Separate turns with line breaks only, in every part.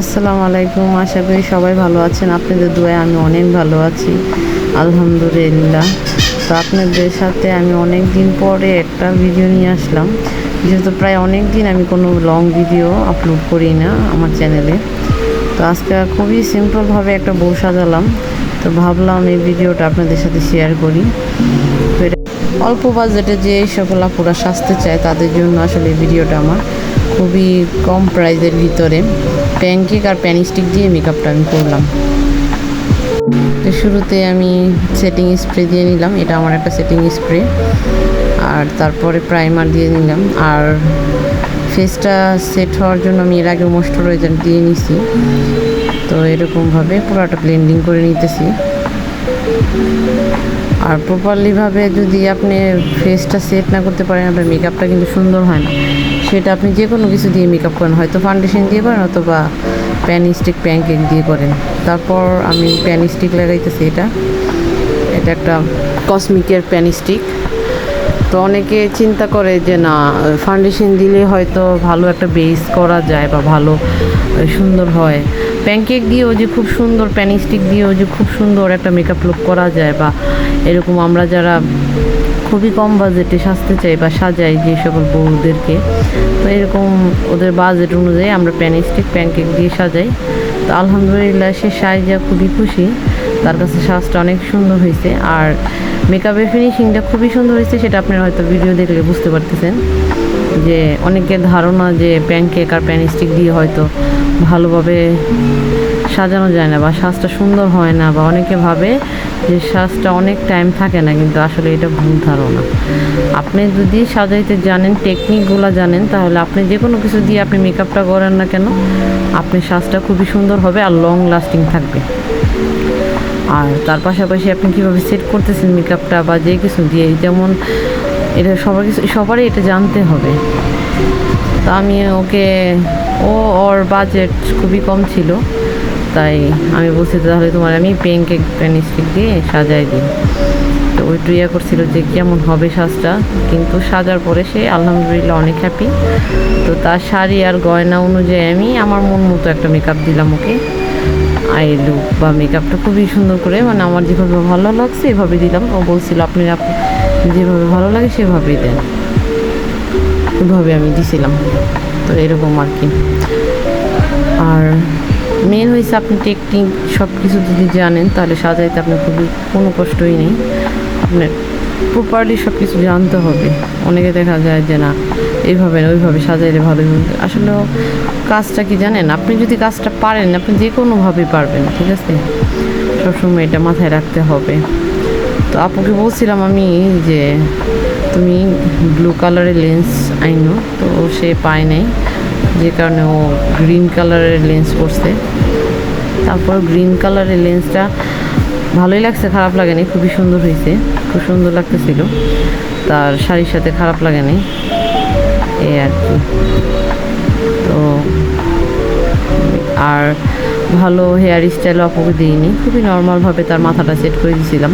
আসসালামু আলাইকুম, আশা করি সবাই ভালো আছেন। আপনাদের দোয়ায় আমি অনেক ভালো আছি, আলহামদুলিল্লাহ। তো আপনাদের সাথে আমি অনেক দিন পরে একটা ভিডিও নিয়ে আসলাম। যেহেতু প্রায় অনেক দিন আমি কোনো লং ভিডিও আপলোড করি না আমার চ্যানেলে তো আজকে খুবই সিম্পলভাবে একটা বউ সাজালাম। তো ভাবলাম এই ভিডিওটা আপনাদের সাথে শেয়ার করি। তো এটা অল্প বাজেটে যে সকল আপুরা সাজতে চায়, তাদের জন্য আসলে ভিডিওটা আমার খুবই কম প্রাইজের ভিতরে। প্যানকেক আর প্যান স্টিক দিয়ে মেকআপটা আমি করলাম। তো শুরুতে আমি সেটিং স্প্রে দিয়ে নিলাম, এটা আমার একটা সেটিং স্প্রে আর তারপরে প্রাইমার দিয়ে নিলাম। আর ফেসটা সেট হওয়ার জন্য আমি এর আগে ময়শ্চারাইজার দিয়ে নিছি। তো এরকমভাবে পুরোটা ব্লেন্ডিং করে নিতেছি। আর প্রপারলিভাবে যদি আপনি ফেসটা সেট না করতে পারেন, আপনার মেকআপটা কিন্তু সুন্দর হয় না। সেটা আপনি যে কোনো কিছু দিয়ে মেকআপ করেন, হয়তো ফাউন্ডেশন দিয়ে করেন অথবা প্যান স্টিক প্যানকেক দিয়ে করেন। তারপর আমি প্যান স্টিক লাগাইতেছি এটা। এটা একটা কসমিকের প্যান স্টিক তো অনেকে চিন্তা করে যে, না ফাউন্ডেশন দিলে হয়তো ভালো একটা বেস করা যায় বা ভালো, সুন্দর হয়। প্যানকেক দিয়েও যে খুব সুন্দর প্যান স্টিক দিয়েও যে খুব সুন্দর একটা মেকআপ লুক করা যায় বা এরকম আমরা যারা খুবই কম বাজেটে সাজতে চাই বা সাজাই যে সকল বউদেরকে, তো এরকম ওদের বাজেট অনুযায়ী আমরা প্যান স্টিক প্যানকেক দিয়ে সাজাই। তো আলহামদুলিল্লাহ সে সাইজা খুবই খুশি, তার কাছে সাজটা অনেক সুন্দর হয়েছে। আর মেকআপের ফিনিশিংটা খুবই সুন্দর হয়েছে, সেটা আপনারা হয়তো ভিডিও দেখলে বুঝতে পারতেছেন। যে অনেকের ধারণা যে প্যানকেক আর প্যান স্টিক দিয়ে হয়তো ভালোভাবে সাজানো যায় না বা সাজটা সুন্দর হয় না বা অনেকে ভাবে যে সাজটা অনেক টাইম থাকে না, কিন্তু আসলে এটা ভুল ধারণা। আপনি যদি সাজাইতে জানেন টেকনিকগুলো জানেন, তাহলে আপনি যে কোনো কিছু দিয়ে আপনি মেকআপটা করেন না কেন, আপনি সাজটা খুবই সুন্দর হবে আর লং লাস্টিং থাকবে। আর তার পাশাপাশি আপনি কীভাবে সেট করতেছেন মেকআপটা বা যে কিছু দিয়ে, যেমন এটা সবার কিছু সবারই এটা জানতে হবে। তা আমি ওকে ও ওর বাজেট খুবই কম ছিল। তাই আমি বলছি, তাহলে তোমার আমি পেন কেক পেন স্টিক দিয়ে সাজাই দিই। তো ওই ইয়া করছিল যে কেমন হবে সাজটা, কিন্তু সাজার পরে সে আলহামদুলিল্লাহ অনেক হ্যাপি তো তার শাড়ি আর গয়না অনুযায়ী আমি আমার মন মতো একটা মেকআপ দিলাম ওকে। আই লুক বা মেকআপটা খুবই সুন্দর করে মানে আমার যেভাবে ভালো লাগছে এভাবে দিলাম। ও বলছিল, আপনি আপ- যেভাবে ভালো লাগে সেভাবেই দেন। ওইভাবে আমি দিছিলাম। তো এরকম আর কি। আর মেন হয়েছে আপনি টেকনিক সব কিছু যদি জানেন, তাহলে সাজাইতে আপনার খুবই কোনো কষ্টই নেই। আপনার প্রপারলি সব কিছু জানতে হবে। অনেকে দেখা যায় যে না এইভাবে না, ওইভাবে সাজাইলে ভালো। আসলে কাজটা কি জানেন, আপনি যদি কাজটা পারেন, আপনি যে কোনোভাবেই পারবেন, ঠিক আছে? সবসময় এটা মাথায় রাখতে হবে। তো আপুকে বলছিলাম আমি যে তুমি ব্লু কালারের লেন্স আইনো, তো সে পায় নাই, যে কারণে ও গ্রিন কালারের লেন্স পরছে। তারপর গ্রিন কালারের লেন্সটা ভালোই লাগছে, খারাপ লাগেনি খুবই সুন্দর হয়েছে, খুব সুন্দর লাগতেছিল। তার শাড়ির সাথে খারাপ লাগেনি এই আর কি। তো আর ভালো হেয়ার স্টাইল আপুকে দিইনি, খুবই নর্মালভাবে তার মাথাটা সেট করে দিয়েছিলাম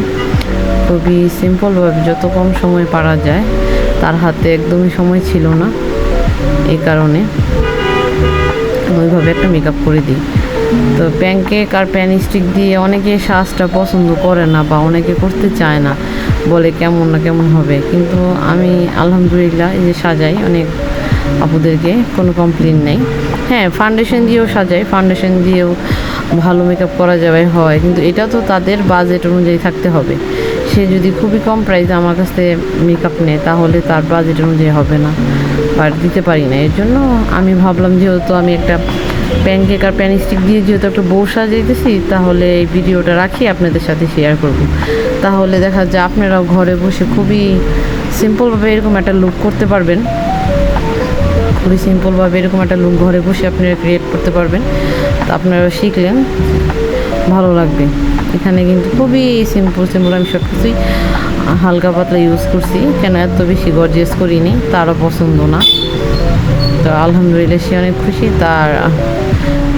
খুবই সিম্পলভাবে যত কম সময় পারা যায়, তার হাতে একদমই সময় ছিল না এই কারণে। ওইভাবে একটা মেকআপ করে দিই। তো প্যানকেক আর প্যান স্টিক দিয়ে অনেকে সাজটা পছন্দ করে না বা অনেকে করতে চায় না, বলে কেমন না কেমন হবে। কিন্তু আমি আলহামদুলিল্লাহ এই যে সাজাই, অনেক আপুদেরকে, কোনো কমপ্লেন নেই। হ্যাঁ ফাউন্ডেশন দিয়েও সাজাই ফাউন্ডেশন দিয়েও ভালো মেকআপ করা যাবে হয়, কিন্তু এটা তো তাদের বাজেট অনুযায়ী থাকতে হবে। সে যদি খুবই কম প্রাইসে আমার কাছ থেকে মেকআপ নেয়, তাহলে তার বাজেট অনুযায়ী হবে না। বা দিতে পারি না। এর জন্য আমি ভাবলাম, যেহেতু আমি একটা প্যানকেক আর প্যান স্টিক দিয়ে যেহেতু একটা বউ সাজাইতেছি, তাহলে এই ভিডিওটা রাখি, আপনাদের সাথে শেয়ার করব। তাহলে দেখা যায় আপনারাও ঘরে বসে খুবই সিম্পলভাবে এরকম একটা লুক করতে পারবেন। খুবই সিম্পলভাবে এরকম একটা লুক ঘরে বসে আপনারা ক্রিয়েট করতে পারবেন। তো আপনারা শিখলেন, ভালো লাগবে। এখানে কিন্তু খুবই সিম্পল সিম্পল আমি সব কিছুই হালকা পাতলা ইউজ করছি। কেন এত বেশি গর্জিয়াস করিনি, তারও পছন্দ না। তো আলহামদুলিল্লাহ সে অনেক খুশি, তার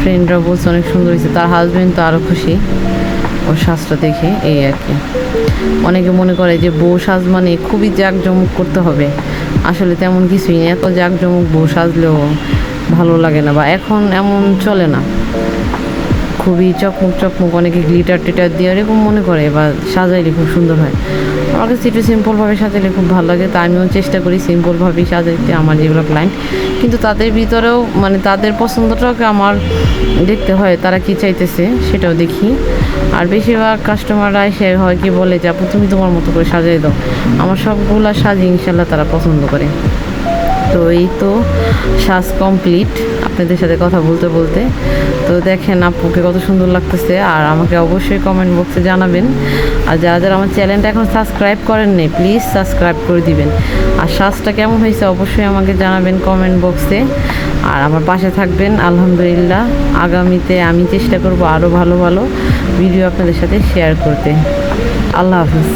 ফ্রেন্ডরা বলছে অনেক সুন্দর হয়েছে, তার হাজবেন্ড তো আরও খুশি। ওর সাজটা দেখে, এই আর কি। অনেকে মনে করে যে বউ সাজ মানে খুবই জাঁকজমক করতে হবে। আসলে তেমন কিছুই নেই এত জাঁকজমক বউ সাজলেও ভালো লাগে না বা এখন এমন চলে না। খুবই চকমক চকমক, অনেকে গ্লিটার টিটার দিয়ে এরকম মনে করে, বা সাজাইলে খুব সুন্দর হয়। আমার কাছে একটু সিম্পলভাবে সাজাইলে খুব ভালো লাগে, তা আমিও চেষ্টা করি সিম্পলভাবেই সাজাইতে আমার যেগুলো ক্লায়েন্ট কিন্তু তাদের ভিতরেও মানে তাদের পছন্দটাকে আমার দেখতে হয়, তারা কি চাইতেছে সেটাও দেখি। আর বেশিরভাগ কাস্টমাররা এসে হয় কি বলে যে, আপু, তুমি তোমার মতো করে সাজাই দাও। আমার সবগুলা সাজি ইনশাল্লাহ তারা পছন্দ করে। তো এই তো শ্বাস কমপ্লিট আপনাদের সাথে কথা বলতে বলতে। তো দেখেন আপুকে কত সুন্দর লাগতেছে। আর আমাকে অবশ্যই কমেন্ট বক্সে জানাবেন। আর যারা যারা আমার চ্যানেলটা এখন সাবস্ক্রাইব করেন নি প্লিজ সাবস্ক্রাইব করে দিবেন। আর শ্বাসটা কেমন হয়েছে অবশ্যই আমাকে জানাবেন কমেন্ট বক্সে আর আমার পাশে থাকবেন, আলহামদুলিল্লাহ। আগামীতে আমি চেষ্টা করব আরও ভালো ভালো ভিডিও আপনাদের সাথে শেয়ার করতে। আল্লাহ হাফিজ।